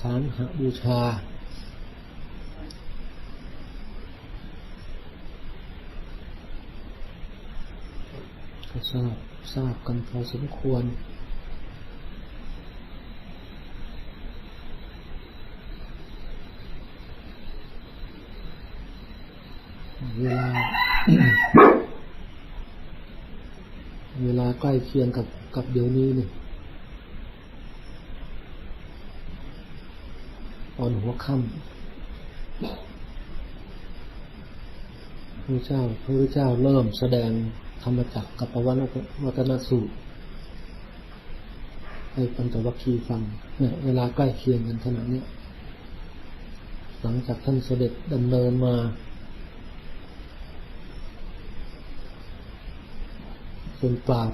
สารหบูชา ก็ทราบทราบกันพอสมควรเวลา เวลาใกล้เคียงกับกับเดี๋ยวนี้นี่ ตอนหัวค่ำพระเจ้าพระเจ้าเริ่มแสดงธรรมจักรกับปวัตวัตนสูตรให้ปัญจวัคคีย์ฟังเนี่ยเวลาใกล้เคียงกันขนาดนี้หลังจากท่านเสด็จดำเนินมาจนปราบ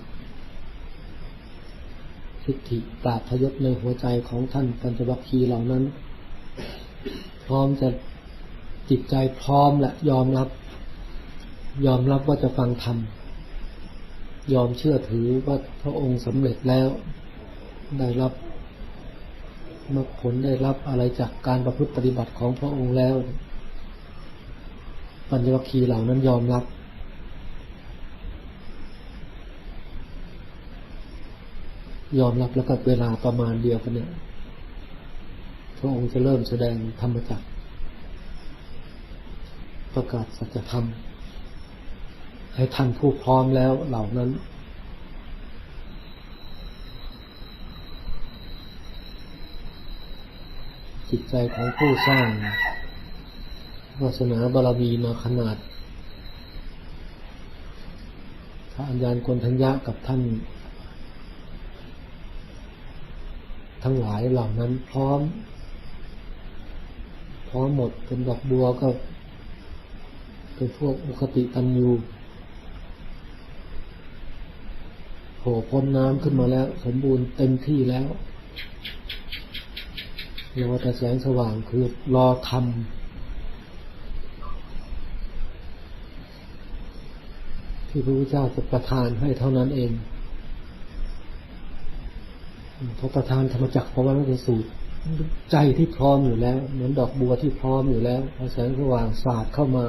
ทิฏฐิปราบพยศในหัวใจของท่านปัญจวัคคีย์เหล่านั้น พร้อมจะจิตใจพร้อมและยอมรับ ยอมรับว่าจะฟังธรรมยอมเชื่อถือว่าพระองค์สำเร็จแล้ว ได้รับมรรคผลได้รับอะไรจากการประพฤติปฏิบัติของพระองค์แล้ว ปัญจวัคคีเหล่านั้นยอมรับ ยอมรับแล้วก็เวลาประมาณเดียวกันเนี่ย ระองค์จะเริ่มแสดงธรรมจักรประกาศสัจธรรม ให้ท่านผู้พร้อมแล้วเหล่านั้น จิตใจของผู้สร้างวาสนาบารมีมาขนาดพระอัญญาณกนทัญญะกับท่าน ทั้งหลายเหล่านั้นพร้อม อหมดเป็นดอกบัวก็เป็นพวกอุคติตันยูโผล่พ้นน้ำขึ้นมาแล้ว สมบูรณ์เต็มที่แล้วรอแต่แสงสว่างคือรอทำที่พระพุทธเจ้าจะประทานให้เท่านั้นเองพอประทานธรรมจักรพระวันนสูตร ใจที่พร้อมอยู่แล้ว เหมือนดอกบัวที่พร้อมอยู่แล้วพอแสงสว่างสาดเข้ามา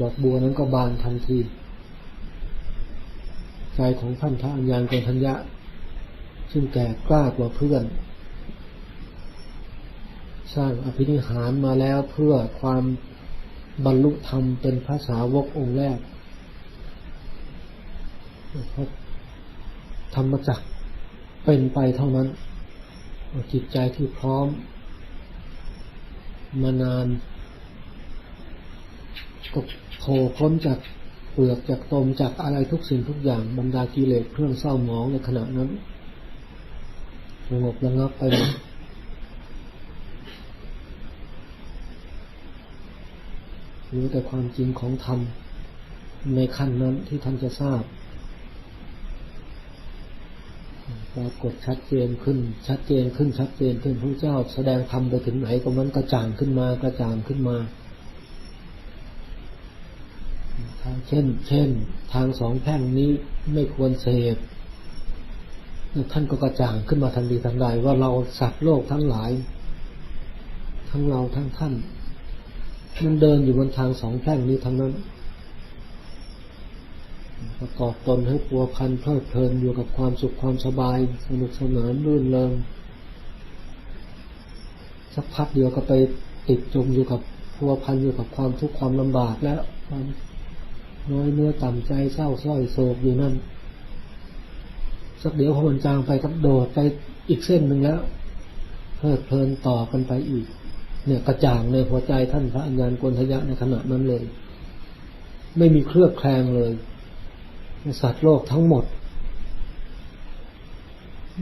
ดอกบัวนั้นก็บานทันที ใจของท่านพระอัญญาณกนทัญญะ ซึ่งแก่กล้ากว่าเพื่อน สร้างอภินิหารมาแล้วเพื่อความบรรลุธรรมเป็นพระสาวกองค์แรกเพราะธรรมจักเป็นไปเท่านั้น จิตใจที่พร้อม มานานก็โผล่พ้นจากเปลือกจากตมจากอะไรทุกสิ่งทุกอย่างบรรดากิเลสเครื่องเศร้าหมองในขณะนั้นสงบระงับไปหรู้แต่ความจริงของธรรมในขั้นนั้นที่ท่านจะทราบ ปรากฏชัดเจนขึ้น ชัดเจนขึ้นชัดเจนขึ้นพระเจ้าแสดงธรรมไปถึงไหนก็มันกระจ่างขึ้นมากระจ่างขึ้นมาทางเช่น เช่น ทางสองแพ่งนี้ไม่ควรเสพท่านก็กระจ่างขึ้นมาทันทีทันใดว่าเราสัตว์โลกทั้งหลาย ทั้งเราทั้งท่าน มันเดินอยู่บนทางสองแพร่งนี้ทั้งนั้น ประกอบตนให้ปัวพันเพลิดเพลินอยู่กับความสุขความสบาย สนุกสนานรื่นเริงสักพักเดียวก็ไปติดจมอยู่กับพัวพันอยู่กับความทุกข์ความลำบากแล้วความน้อยเนื้อต่ำใจเศร้าส้อยโศกอยู่นั่น สักเดี๋ยวพอมันจางไปก็โดดไปอีกเส้นหนึ่งแล้วเพลิดเพลินต่อกันไปอีก เนี่ยกระจ่างในหัวใจท่านพระอัญญาณกนทยะในขณะนั้นเลย ไม่มีเครือบแคลงเลย สัตว์โลกทั้งหมด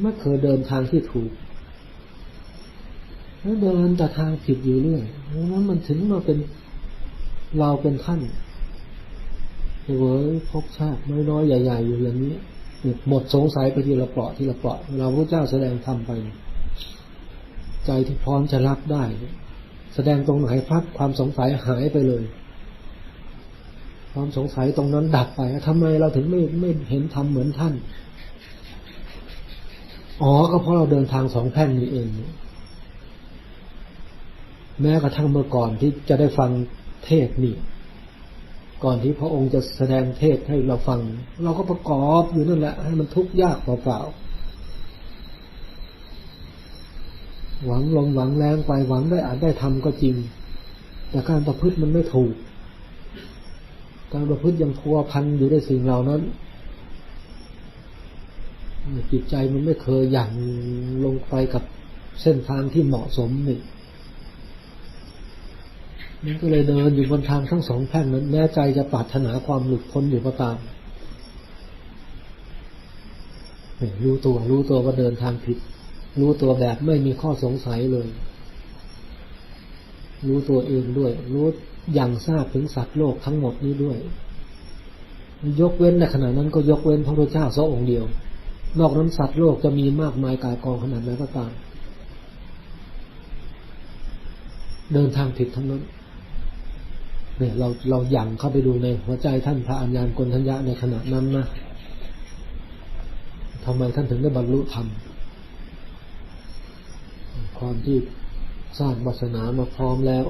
ไม่เคยเดินทางที่ถูกแล้วเดินแต่ทางผิดอยู่เรื่อยนั้นมันถึงมาเป็นเราเป็นท่านเว้ยพบชาติน้อยๆใหญ่ๆอยู่อย่างนี้ หมดสงสัยไปทีละเปราะทีละเปราะเราพระเจ้าแสดงธรรมไป ใจที่พร้อมจะรับได้ แสดงตรงไหนพักความสงสัยหายไปเลย ความสงสัยตรงนั้นดับไปทำไมเราถึงไม่ไม่เห็นธรรมเหมือนท่าน อ๋อก็เพราะเราเดินทางสองแพ่งนี้เอง แม้กระทั่งเมื่อก่อนที่จะได้ฟังเทศนี่ ก่อนที่พระองค์จะแสดงเทศให้เราฟัง เราก็ประกอบอยู่นั่นแหละ ให้มันทุกข์ยากเปล่าๆหวังลงหวังแรงไปหวังได้อาจได้ทำก็จริง แต่การประพฤติมันไม่ถูก การประพฤติยังพัวพันอยู่ในสิ่งเหล่านั้นจิตใจมันไม่เคยหยั่งลงไปกับเส้นทางที่เหมาะสมนี่มันก็เลยเดินอยู่บนทางทั้งสองแพ่งนั้นแน่ใจจะปรารถนาความหลุดพ้นอยู่ก็ตามรู้ตัว รู้ตัวว่าเดินทางผิด รู้ตัวแบบไม่มีข้อสงสัยเลย รู้ตัวเองด้วย รู้ อย่างทราบถึงสัตว์โลกทั้งหมดนี้ด้วย ยกเว้นในขณะนั้นก็ยกเว้นพระพุทธเจ้าสององค์เดียว นอกนั้นสัตว์โลกจะมีมากมายกายกองขนาดไหนก็ตาม เดินทางผิดทั้งนั้นเนี่ยเราเราหยั่งเข้าไปดูในหัวใจท่านพระอัญญาณกนทัญญะในขณะนั้นนะทำไมท่านถึงได้บรรลุธรรมความที่สร้างวาสนามาพร้อมแล้ว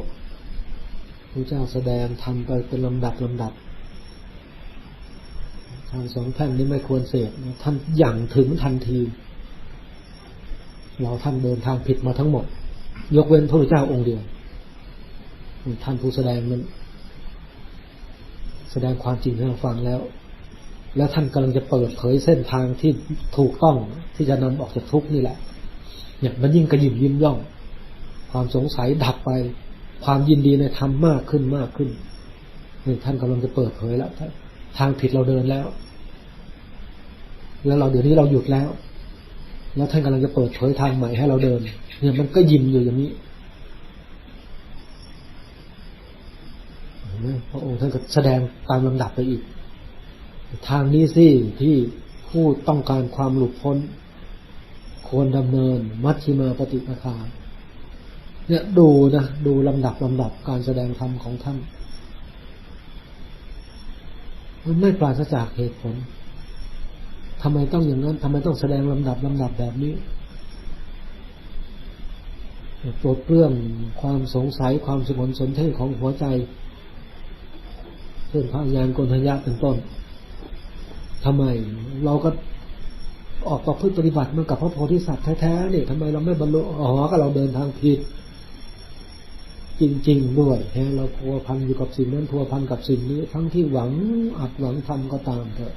พระเจ้าแสดงทำไปเป็นลำดับลำดับทางสองแพ่งนี้ไม่ควรเสพท่านหยั่งถึงทันที เราท่านเดินทางผิดมาทั้งหมด ยกเว้นพระพุทธเจ้าองค์เดียวท่านผู้แสดงนั้นแสดงความจริงให้เราฟังแล้ว แล้วท่านกำลังจะเปิดเผยเส้นทางที่ถูกต้องที่จะนำออกจากทุกข์นี่แหละ เนี่ยมันยิ่งกระยิมยิ้มย่อง ความสงสัยดับไป ความยินดีในธรรมมากขึ้นมากขึ้นนี่ท่านกำลังจะเปิดเผยแล้วทางผิดเราเดินแล้ว แล้วเราเดี๋ยวนี้เราหยุดแล้ว แล้วท่านกำลังจะเปิดเผยทางใหม่ให้เราเดิน เนี่ยมันก็ยิ้มอยู่อย่างนี้พระองค์ท่านก็แสดงตามลำดับไปอีก ทางนี้สิที่ผู้ต้องการความหลุดพ้น ควรดำเนินมัชชิมาปฏิปทา เนี่ยดูนะดูลำดับลำดับการแสดงธรรมของท่านมันไม่ปราศจากเหตุผลทำไมต้องอย่างนั้นทำไมต้องแสดงลำดับลำดับแบบนี้ปลดเปลื้องความสงสัยความสงนสนเทศของหัวใจเช่นพระญาณโกนทยะเป็นต้นทำไมเราก็ออกประพฤติปฏิบัติมากับพระโพธิสัตว์แท้ๆนี่ทำไมเราไม่บรรลุอ๋อก็เราเดินทางผิด จริง ๆ ด้วยแฮเราพัวพันอยู่กับสิ่งนั้นพัวพันกับสิ่งนี้ ทั้งที่หวังอัดหวังทำก็ตามเถอะ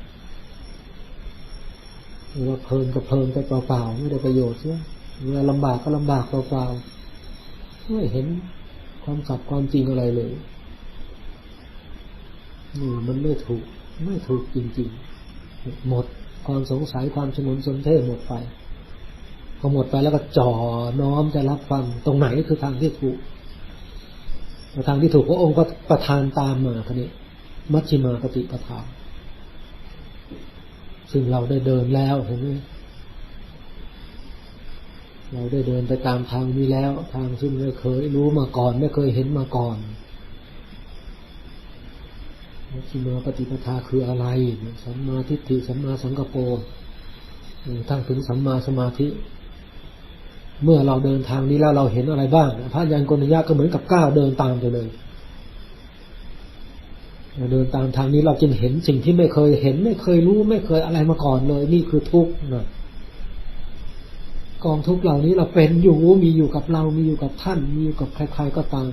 เราเพลินก็เพลินไปเปล่าๆไม่ได้ประโยชน์เสียเวลาลำบากก็ลำบากเปล่าๆไม่เห็นความสัตย์ความจริงอะไรเลยนี่มันไม่ถูก ไม่ถูกจริง ๆ หมดความสงสัยความชงนสนเทศหมดไปพอหมดไปแล้วก็จ่อน้อมจะรับฟังตรงไหนคือทางที่ถูก ทางที่ถูกพระองค์ก็ประทานตามมาคันนี้ มัชฌิมาปฏิปทา ซึ่งเราได้เดินแล้วเห็นไหมเราได้เดินไปตามทางนี้แล้ว ทางซึ่งไม่เคยรู้มาก่อน ไม่เคยเห็นมาก่อนมัชฌิมาปฏิปทาคืออะไรสัมมาทิฏฐิสัมมาสังกปรทั้งถึงสัมมาสมาธิ เมื่อเราเดินทางนี้แล้วเราเห็นอะไรบ้าง พระยานกนยะก็เหมือนกับก้าวเดินตามไปเลยเดินตามทางนี้เราจึงเห็นสิ่งที่ไม่เคยเห็น ไม่เคยรู้ไม่เคยอะไรมาก่อนเลย นี่คือทุกข์นะกองทุกข์เหล่านี้เราเป็นอยู่มีอยู่กับเรา มีอยู่กับท่าน มีอยู่กับใคร ๆก็ตาม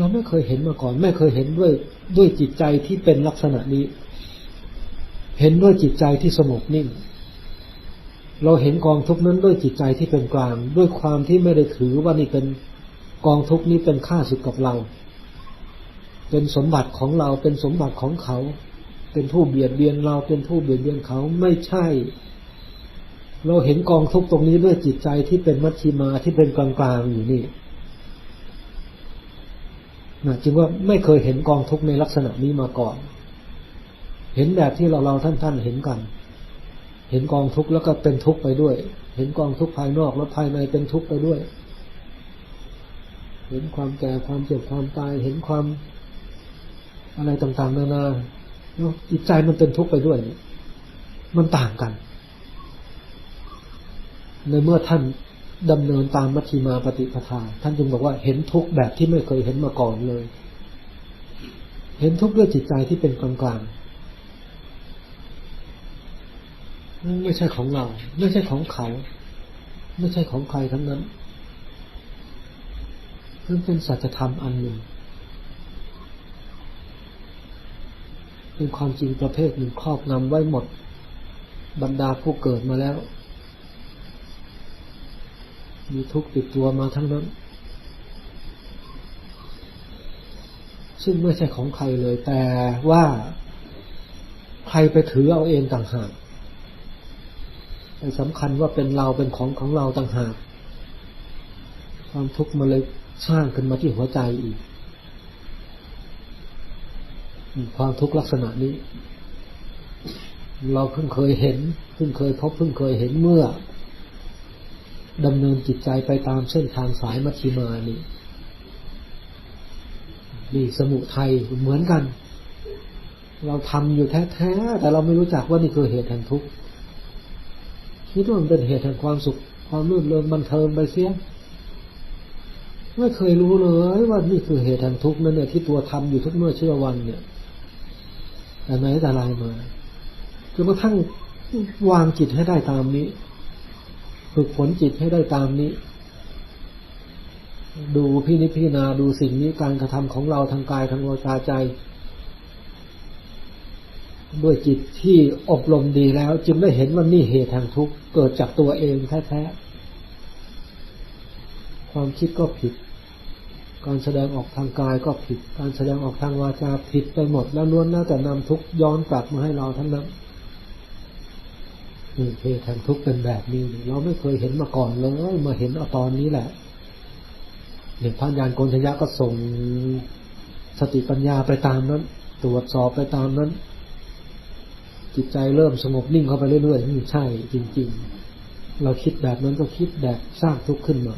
เราไม่เคยเห็นมาก่อน ไม่เคยเห็นด้วยด้วยจิตใจที่เป็นลักษณะนี้ เห็นด้วยจิตใจที่สงบนิ่ง เราเห็นกองทุกนั้นด้วยจิตใจที่เป็นกลาง ด้วยความที่ไม่ได้ถือว่านี่เป็นกองทุกนี้เป็นค่าสุดกับเรา เป็นสมบัติของเราเป็นสมบัติของเขา เป็นผู้เบียดเบียนเราเป็นผู้เบียดเบียนเขาไม่ใช่ เราเห็นกองทุกตรงนี้ด้วยจิตใจที่เป็นมัชชิมาที่เป็นกลางๆอยู่นี่นะจึงว่าไม่เคยเห็นกองทุกในลักษณะนี้มาก่อน เห็นแบบที่เราเราท่านท่านเห็นกัน เห็นกองทุกข์แล้วก็เป็นทุกข์ไปด้วย เห็นกองทุกข์ภายนอกแล้วภายในเป็นทุกข์ไปด้วย เห็นความแก่ความเจ็บความตาย เห็นความอะไรต่างๆนานาจิตใจมันเป็นทุกข์ไปด้วย มันต่างกัน ในเมื่อท่านดำเนินตามมัชฌิมาปฏิปทา ท่านจึงบอกว่าเห็นทุกข์แบบที่ไม่เคยเห็นมาก่อนเลย เห็นทุกข์ด้วยจิตใจที่เป็นกลางกลางๆ ไม่ใช่ของเรา ไม่ใช่ของเขา ไม่ใช่ของใครทั้งนั้นมันเป็นสัจธรรมอันหนึ่ง เป็นความจริงประเภทหนึ่งครอบงำไว้หมด บรรดาผู้เกิดมาแล้ว มีทุกข์ติดตัวมาทั้งนั้น ซึ่งไม่ใช่ของใครเลยแต่ว่า ใครไปถือเอาเองต่างหาก สำคัญว่าเป็นเราเป็นของของเราต่างหากความทุกข์มันเลยสร้างขึ้นมาที่หัวใจอีก ความทุกข์ลักษณะนี้ เราเพิ่งเคยเห็น เพิ่งเคยพบเพิ่งเคยเห็นเมื่อดำเนินจิตใจไปตามเส้นทางสายมัชฌิมานี่นี่สมุทัยเหมือนกัน เราทำอยู่แท้ๆแต่เราไม่รู้จักว่านี่คือเหตุแห่งทุกข์ คิดว่ามันเป็นเหตุแห่งความสุข ความรื่นเริงบันเทิงไปเสียไม่เคยรู้เลยว่านี่คือเหตุแห่งทุกข์นั่นเนี่ยที่ตัวทำอยู่ทุกเมื่อเชื่อวันเนี่ยแต่ไหนแต่ไรมาจนกระทั่งวางจิตให้ได้ตามนี้ ฝึกฝนจิตให้ได้ตามนี้ ดูพี่นิพพิจารณาดูสิ่งนี้การกระทำของเราทางกายทางวาจาใจ ด้วยจิตที่อบรมดีแล้ว จึงได้เห็นว่านี่เหตุแห่งทุกข์เกิดจากตัวเองแท้ๆความคิดก็ผิด การแสดงออกทางกายก็ผิด การแสดงออกทางวาจาผิดไปหมด แล้วล้วนแล้วแต่นำทุกย้อนกลับมาให้เราทั้งนั้นนี่เหตุแห่งทุกข์เป็นแบบนี้ เราไม่เคยเห็นมาก่อนเลยมาเห็นเอาตอนนี้แหละเนี่ยพระญาณโกนทยะก็ส่งสติปัญญาไปตามนั้น ตรวจสอบไปตามนั้น จิตใจเริ่มสงบนิ่งเข้าไปเรื่อยๆนี่ใช่จริง ๆ เราคิดแบบนั้นก็คิดแบบสร้างทุกข์ขึ้นมา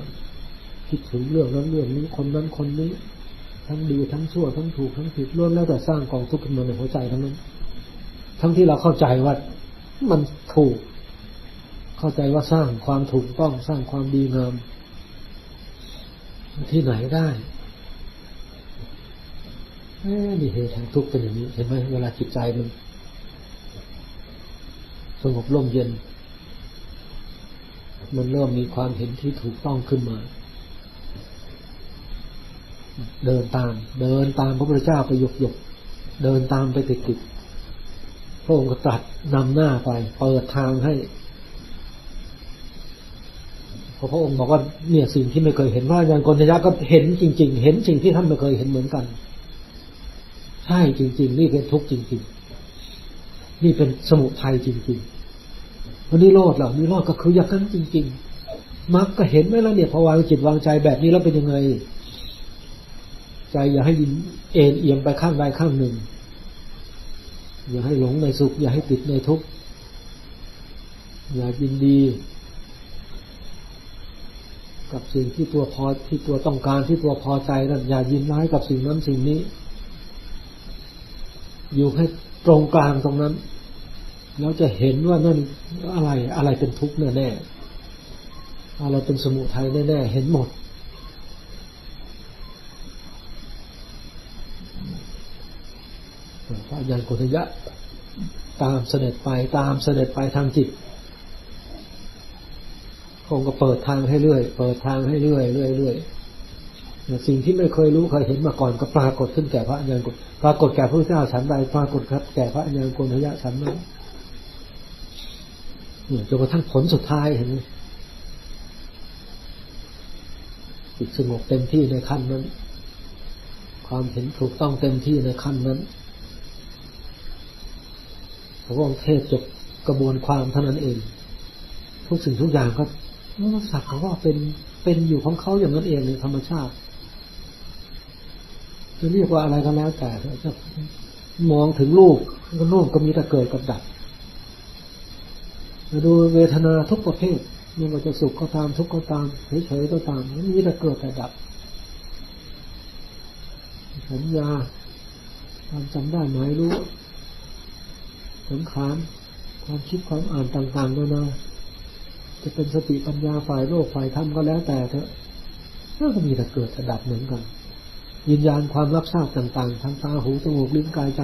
คิดถึงเรื่องนั้นเรื่องนี้คนนั้นคนนี้ ทั้งดีทั้งชั่วทั้งถูกทั้งผิดล้วนแล้วแต่สร้างกองทุกข์ขึ้นมาในหัวใจทั้งนั้น ทั้งที่เราเข้าใจว่ามันถูก เข้าใจว่าสร้างความถูกต้องสร้างความดีงามที่ไหนได้นี่เหตุแห่งทุกข์เป็นอย่างนี้เห็นไหมเวลาจิตใจมัน สงบร่มเย็น มันเริ่มมีความเห็นที่ถูกต้องขึ้นมา เดินตาม เดินตามพระพุทธเจ้าไปหยกหยกเดินตามไปติดติดพระองค์ก็ตรัสนำหน้าไป เปิดทางให้พอพระองค์บอกว่าเนี่ยสิ่งที่ไม่เคยเห็นว่าอย่างกนยะก็เห็นจริง ๆ เห็นสิ่งที่ท่านไม่เคยเห็นเหมือนกัน ใช่จริง ๆ นี่เป็นทุกข์จริง ๆ นี่เป็นสมุทัยจริงๆวันนี้โลดเหรอนี่โลดก็คืออย่างนั้นจริง ๆมักก็เห็นไหมล้วเนี่ยพอวางจิตวางใจแบบนี้แล้วเป็นยังไง ใจอย่าให้ยินเอ็นเอียงไปข้างใดข้างหนึ่ง อย่าให้หลงในสุข อย่าให้ติดในทุกข์อย่ายินดี กับสิ่งที่ตัวพอที่ตัวต้องการที่ตัวพอใจนั่นอย่ายินร้ายกับสิ่งนั้นสิ่งนี้ อยู่ให้ ตรงกลางตรงนั้น แล้วจะเห็นว่านั่นอะไรอะไรเป็นทุกข์แน่ๆอะไรเป็นสมุทัยแน่ๆเห็นหมด พระอาจารย์กุทยะ ตามเสด็จไปตามเสด็จไปทางจิตคงก็เปิดทางให้เรื่อย เปิดทางให้เรื่อยเรื่อยเรื่อยสิ่งที่ไม่เคยรู้เคยเห็นมาก่อนก็ปรากฏขึ้นแก่พระอาจารย์กุ ปรากฏแก่พระเจ้าฉันใดปรากฏครับ แก่พระอาจารย์กุทยะฉันนั้นจนกระทั่งผลสุดท้ายเห็นไหมจิตสงบเต็มที่ในขั้นนั้น ความเห็นถูกต้องเต็มที่ในขั้นนั้นพระองค์เทศจบกระบวนความเท่านั้นเอง ทุกสิ่งทุกอย่างก็สักเขาว่าเป็นเป็นอยู่ของเขาอย่างนั้นเองในธรรมชาติ จะเรียกว่าอะไรก็แล้วแต่จะมองถึงรูปก็รูปก็มีแต่เกิดกับดับมาดูเวทนาทุกประเภทไม่ว่าจะสุขก็ตามทุกข์ก็ตามเฉยๆก็ตามมันมีแต่เกิดแต่ดับสัญญาความจำได้หมายรู้สังขารความคิดความอ่านต่างๆนานาจะเป็นสติปัญญาฝ่ายโลกฝ่ายธรรมก็แล้วแต่เถอะก็มีแต่เกิดแต่ดับเหมือนกัน วิญญาณความรับทราบต่างๆทางตาหูจมูกลิ้นกายใจ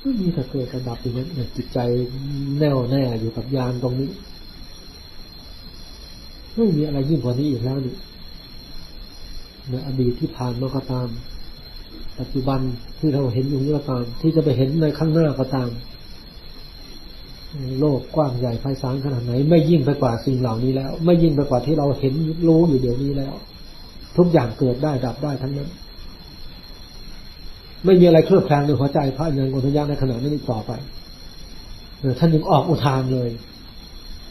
ก็มีแต่เกิดแต่ดับอย่างนั้นจิตใจแน่วแน่อยู่กับญาณตรงนี้ไม่มีอะไรยิ่งกว่านี้อีกแล้วนี่ในอดีตที่ผ่านมาก็ตาม ปัจจุบันที่เราเห็นอยู่นี้ก็ตาม ที่จะไปเห็นในข้างหน้าก็ตาม โลกกว้างใหญ่ไพศาลขนาดไหน ไม่ยิ่งไปกว่าสิ่งเหล่านี้แล้ว ไม่ยิ่งไปกว่าที่เราเห็นรู้อยู่เดี๋ยวนี้แล้ว ทุกอย่างเกิดได้ดับได้ทั้งนั้น ไม่มีอะไรเคลือบแคลงในหัวใจพระอนันต์โกฏยะในขณะนั้นอีกต่อไปท่านยังออกอุทานเลย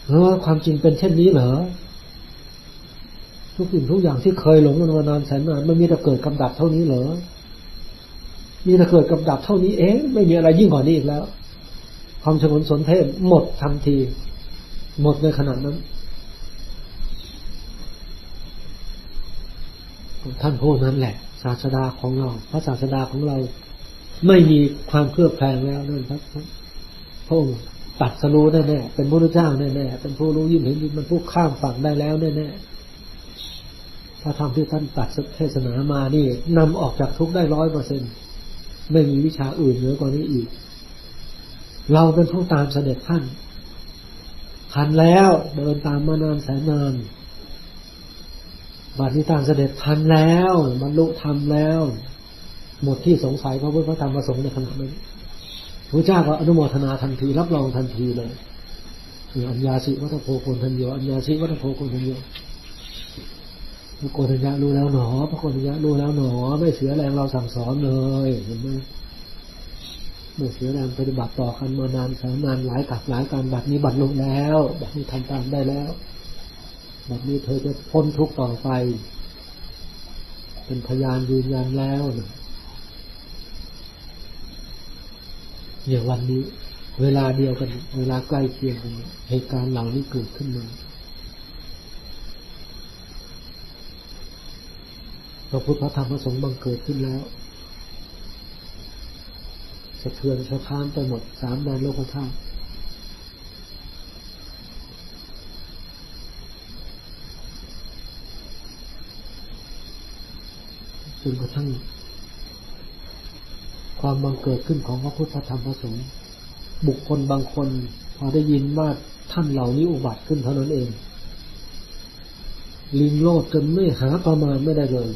เออความจริงเป็นเช่นนี้เหรอทุกสิ่งทุกอย่างที่เคยหลงมานานแสนนานมันมีแต่เกิดกำดับเท่านี้เหรอ มีแต่เกิดกำดับเท่านี้เองไม่มีอะไรยิ่งกว่านี้อีกแล้ว ความฉงนสนเทศหมดทันที หมดในขณะนั้น ท่านพูดนั้นแหละ ศาสดาของเรา พระศาสดาของเรา ไม่มีความเครือบแคลงแล้วนั่นพระพระองค์ตัดสรู้แน่ๆเป็นพระพุทธเจ้าแน่ๆเป็นผู้รู้ยิ่งเห็นยิ่งมันผู้ข้ามฝั่งได้แล้วแน่ๆพระธรรมที่ท่านตัดเทศนามานี่นำออกจากทุกได้ร้อยเปอร์เซ็นไม่มีวิชาอื่นเหนือกว่านี้อีก เราเป็นผู้ตามเสด็จท่านทันแล้วเดินตามมานานแสนนาน บัดนี้ตามเสด็จทันแล้วบรรลุธรรมแล้ว หมดที่สงสัยพระพุทธพระธรรมพระสงฆ์ในขณะนั้นพระเจ้าก็อนุโมทนาทันที รับรองทันทีเลยอัญญาสิวัตโพโกนทันโยอัญญาสิวัตโพโกนทันโยพระโกนทัญญารู้แล้วหนอพระโกนทัญญารู้แล้วหนอ ไม่เสียแรงเราสั่งสอนเลยเห็นไหมไม่เสียแรงปฏิบัติต่อกันมานานแสนนานหลายกับหลายการบัดนี้บัดลงแล้วบัดนี้ทำตามได้แล้ว บัดนี้เธอจะพ้นทุกข์ต่อไป เป็นพยานยืนยันแล้วนะอย่างวันนี้ เวลาเดียวกัน เวลาใกล้เคียงกันเหตุการณ์เหล่านี้เกิดขึ้นมาพระพุทธธรรมพระสงฆ์บังเกิดขึ้นแล้วสะเทือนสะท้านไปหมดสามแดนโลกธาตุ จนกระทั่งความบังเกิดขึ้นของพระพุทธธรรมพระสงฆ์บุคคลบางคน พอได้ยินว่าท่านเหล่านี้อุบัติขึ้นเท่านั้นเอง ลิงโลดจนไม่หาประมาณไม่ได้เลย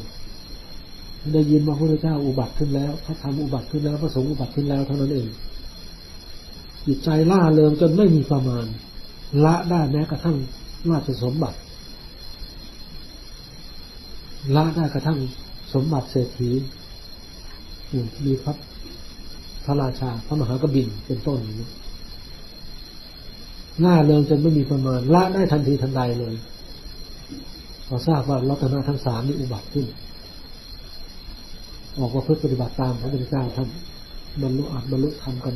ได้ยินว่าพระพุทธเจ้าอุบัติขึ้นแล้วพระธรรมอุบัติขึ้นแล้วพระสงฆ์อุบัติขึ้นแล้วเท่านั้นเองจิตใจล่าเริงจนไม่มีประมาณ ละได้แม้กระทั่งราชสมบัติละได้กระทั่ง สมบัติเศรษฐีมีพระพระราชา พระมหากบินเป็นต้นนี้หน้าเริงจนไม่มีประมาณละได้ทันทีทันใดเลยพอทราบว่ารัตนาทั้งสามนี่อุบัติขึ้น ออกมาเพื่อปฏิบัติตามพระพุทธเจ้าท่านบรรลุอัดบรรลุธรรมกัน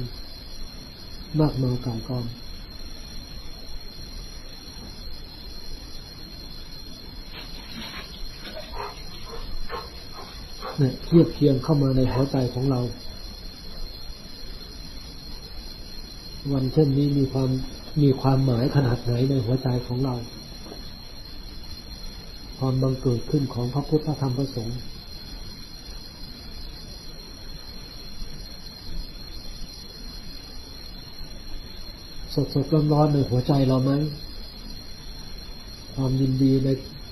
มากมายกายกอง เนี่ยเทียบเคียงเข้ามาในหัวใจของเรา วันเช่นนี้มีความมีความหมายขนาดไหนในหัวใจของเรา ความบังเกิดขึ้นของพระพุทธธรรมพระสงฆ์สดสดร้อนร้อนในหัวใจเราไหมความยินดีใน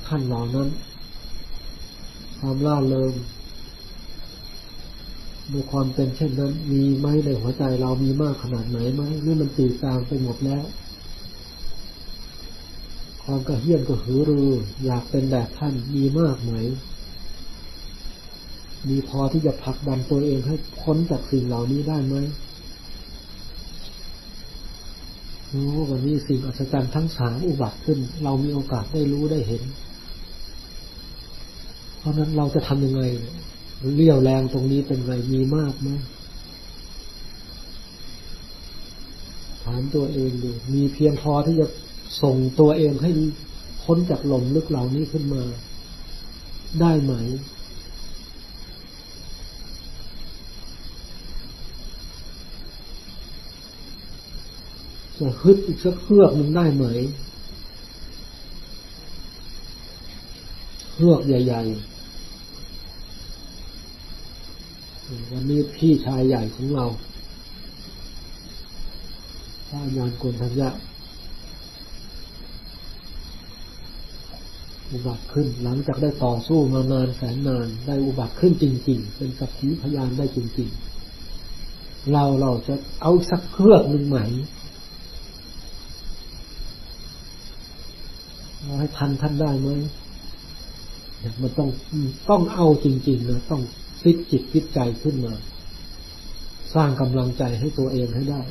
ขั้นเหล่านั้น ความล่าเริง ในความเป็นเช่นนั้น มีไหมในหัวใจเรามีมากขนาดไหนไหมหรือมันตีตามไปหมดแล้ว ความกระเฮี้ยนกระหือรือ อยากเป็นแบบท่านมีมากไหม มีพอที่จะผลักดันตัวเองให้พ้นจากสิ่งเหล่านี้ได้ไหมโอ้วันนี้สิ่งอัศจรรย์ทั้งสามอุบัติขึ้น เรามีโอกาสได้รู้ได้เห็น เพราะนั้นเราจะทำยังไง เรี่ยวแรงตรงนี้เป็นไงมีมากไหมถามตัวเองดูมีเพียงพอที่จะส่งตัวเองให้พ้นจากหล่มลึกเหล่านี้ขึ้นมา ได้ไหม จะฮึดอีกสักเครือกหนึ่งได้ไหมเครือกใหญ่ ๆ วันนี้พี่ชายใหญ่ของเราพระยานกนทัญญะอุบัติขึ้น หลังจากได้ต่อสู้มานานแสนนานได้อุบัติขึ้นจริง ๆ เป็นสักขีพยานได้จริง ๆ เราเราจะเอาสักเครื่องหนึ่งไหมเราให้ทันท่านได้ไหมมันต้องต้องเอาจริง ๆ นะต้อง ฟิตจิตฟิตใจขึ้นมา สร้างกำลังใจให้ตัวเองให้ได้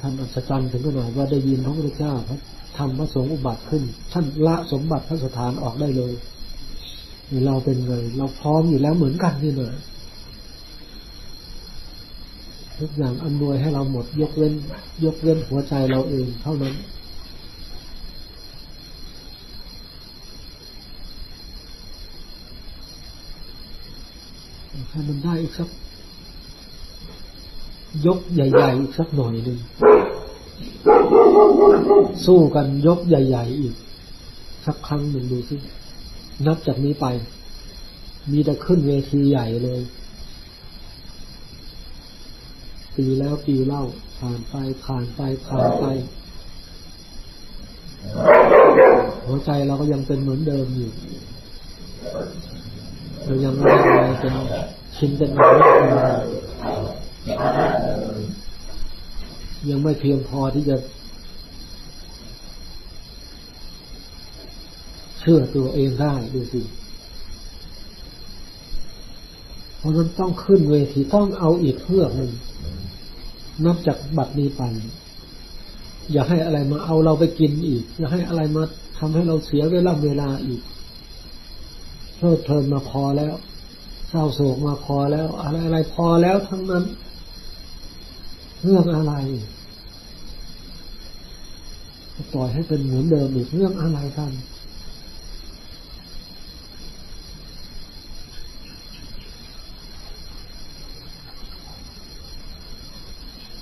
ท่านอัศจรรย์ถึงขนาดว่าได้ยินพระพุทธเจ้าพระทำพระสงฆ์อุบัติขึ้น ท่านละสมบัติพระสถานออกได้เลยเราเป็นไงเราพร้อมอยู่แล้วเหมือนกันนี่นะทุกอย่างอำนวยให้เราหมดยกเว้น ยกเว้นหัวใจเราเองเท่านั้น ให้มันได้อีกสัก ยกใหญ่ ๆ อีกสักหน่อยหนึ่งสู้กันยกใหญ่ ๆ อีก สักครั้งหนึ่งดูสินับจากนี้ไป มีแต่ขึ้นเวทีใหญ่เลย ปีแล้วปีเล่า ผ่านไปผ่านไปผ่านไปหัวใจเราก็ยังเป็นเหมือนเดิมอยู่เรายังไม่ได้อะไรเป็น ชินเป็นหมายยังไม่เพียงพอที่จะเชื่อตัวเองได้ดูสิเพราะนั้นต้องขึ้นเวทีต้องเอาอีกเพื่อหนึ่งนับจากบัดนี้ไป อย่าให้อะไรมาเอาเราไปกินอีก อย่าให้อะไรมาทำให้เราเสียเวลาเวลาอีกเพลิดเพลินมาพอแล้ว ศร้าโศกมาพอแล้ว อะไรอะไรพอแล้วทั้งนั้นเรื่องอะไรปล่อยให้เป็นเหมือนเดิมอีกเรื่องอะไรกัน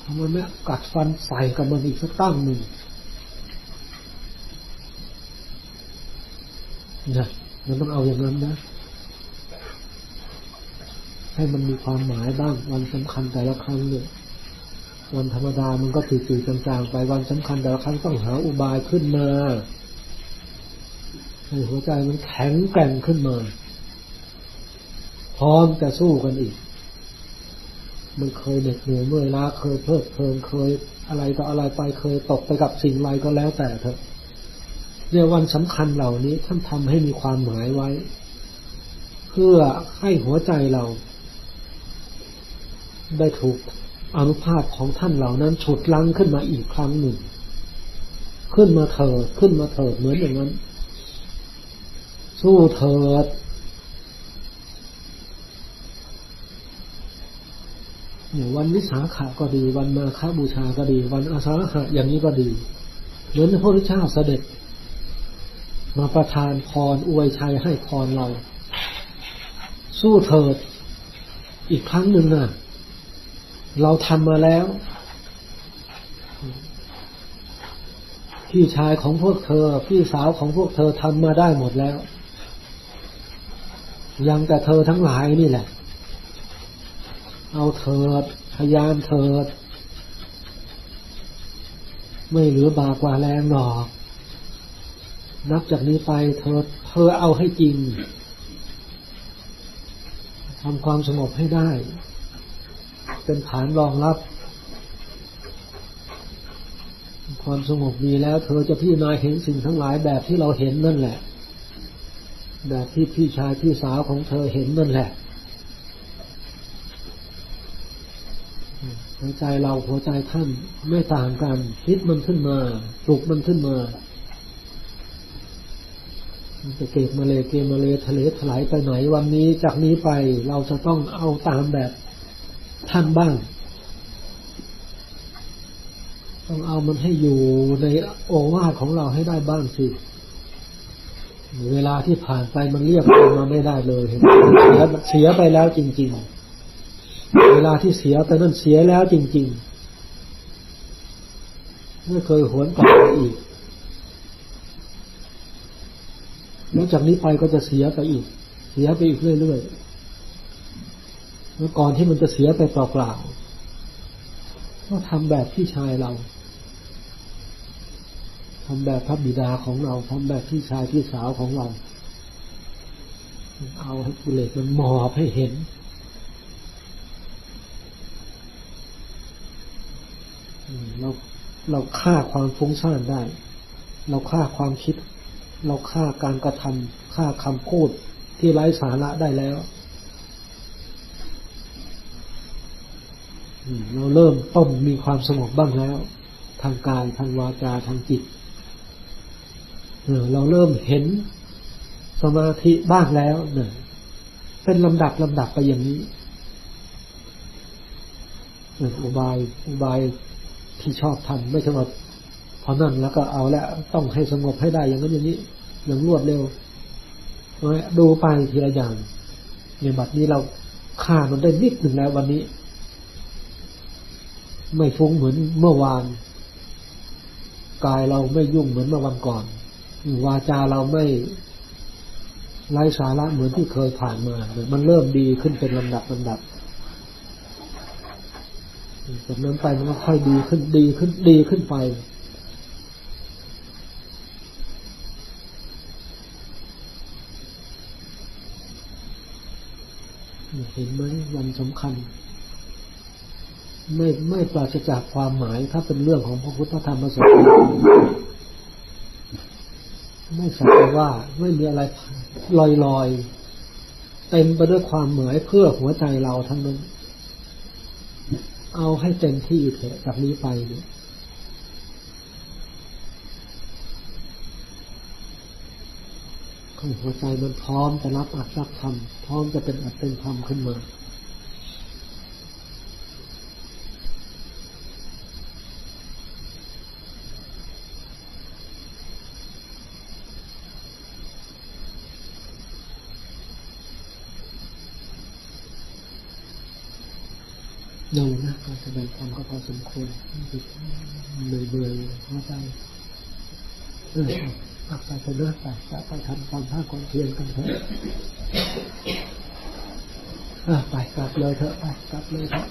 ทำไมไม่กัดฟันใส่กับมันอีกสักตั้งหนึ่งนะมันต้องเอาอย่างนั้นนะ ให้มันมีความหมายบ้างวันสำคัญแต่ละครั้งเนี่ยวันธรรมดามันก็ตื่นๆจางๆไปวันสำคัญแต่ละครั้งต้องหาอุบายขึ้นมาให้หัวใจมันแข็งแกร่งขึ้นมา พร้อมจะสู้กันอีก มันเคยเหน็ดเหนื่อยเมื่อยล้าเคยเพลิดเพลินเคยอะไรต่ออะไรไปเคยตกไปกับสิ่งไรก็แล้วแต่เถอะเนี่ยวันสำคัญเหล่านี้ท่านทำให้มีความหมายไว้ เพื่อให้หัวใจเรา ได้ถูกอนุภาพของท่านเหล่านั้นฉุดลังขึ้นมาอีกครั้งหนึ่ง ขึ้นมาเถิดขึ้นมาเถิดเหมือนอย่างนั้น สู้เถิดอย่างวันวิสาขะก็ดี วันมาฆบูชาก็ดี วันอาสาหะอย่างนี้ก็ดี เหมือนพระพุทธเจ้าเสด็จ มาประทานพรอวยชัยให้พรเรา สู้เถิด อีกครั้งหนึ่งน่ะ เราทำมาแล้ว พี่ชายของพวกเธอ พี่สาวของพวกเธอทำมาได้หมดแล้ว ยังแต่เธอทั้งหลายนี่แหละ เอาเถิดพยายามเถิด ไม่เหลือบากว่าแรงหรอก นับจากนี้ไปเธอเธอเอาให้จริงทำความสงบให้ได้ เป็นฐานรองรับ ความสงบมีแล้ว เธอจะพี่นายเห็นสิ่งทั้งหลายแบบที่เราเห็นนั่นแหละ แบบที่พี่ชายพี่สาวของเธอเห็นนั่นแหละหัวใจเราหัวใจท่านไม่ต่างกันคิดมันขึ้นมาปลุกมันขึ้นมามันจะเก็บมาเลยเกมมาเลยทะเลถลายไปไหนวันนี้จากนี้ไปเราจะต้องเอาตามแบบ ท่านบ้าง ต้องเอามันให้อยู่ในโอวาทของเราให้ได้บ้างสิ เวลาที่ผ่านไปมันเรียกมาไม่ได้เลยเห็นไหมเสียเสียไปแล้วจริง ๆ เวลาที่เสียไปนั่นเสียแล้วจริง ๆ ไม่เคยหวนกลับไปอีกนอกจากนี้ไปก็จะเสียไปอีก เสียไปอีกเรื่อยๆ แล้วก่อนที่มันจะเสียไปเปล่าๆก็ทำแบบพี่ชายเราทำแบบพระบิดาของเราทำแบบพี่ชายพี่สาวของเรา เอาให้กิเลสมันหมอบให้เห็นเราเราฆ่าความฟุ้งซ่านได้ เราฆ่าความคิด เราฆ่าการกระทำฆ่าคำพูดที่ไร้สาระได้แล้ว เราเริ่มต้นมีความสงบบ้างแล้ว ทางกายทางวาจาทางจิตเออเราเริ่มเห็นสมาธิบ้างแล้วเนี่ยเป็นลำดับลำดับไปอย่างนี้เอออุบายอุบายที่ชอบทำไม่ใช่ว่าพอนั่นแล้วก็เอาแล้วต้องให้สงบให้ได้อย่างนั้นอย่างนี้อย่างรวดเร็วดูไปทีละอย่างในบัดนี้เราฆ่ามันได้นิดหนึ่งแล้ววันนี้ ไม่ฟุ้งเหมือนเมื่อวาน กายเราไม่ยุ่งเหมือนเมื่อวันก่อน วาจาเราไม่ไร้สาระเหมือนที่เคยผ่านมา มันเริ่มดีขึ้นเป็นลำดับลำดับจากนั้นไปมันก็ค่อยดีขึ้นดีขึ้นดีขึ้นไป เห็นไหมวันสำคัญ ไม่ไม่ปราศจากความหมายถ้าเป็นเรื่องของพระพุทธธรรมประสงฆ์ไม่สักแต่ว่าไม่มีอะไรลอยลอยๆเต็มไปด้วยความหมายเพื่อหัวใจเราทั้งนั้น เอาให้เต็มที่เถอะจากนี้ไปเนี่ยหัวใจมันพร้อมจะรับอัดรับทำพร้อมจะเป็นอัดเป็นธรรมขึ้นมา ดูนะการแสดงความก็พอสมควรเบื่อเบื่อเข้าใจเออปักไปไปเลือกไปจะไปทำความภาคความเพียรกันเถอะอะไปกลับเลยเถอะไปกลับเลยเถอะ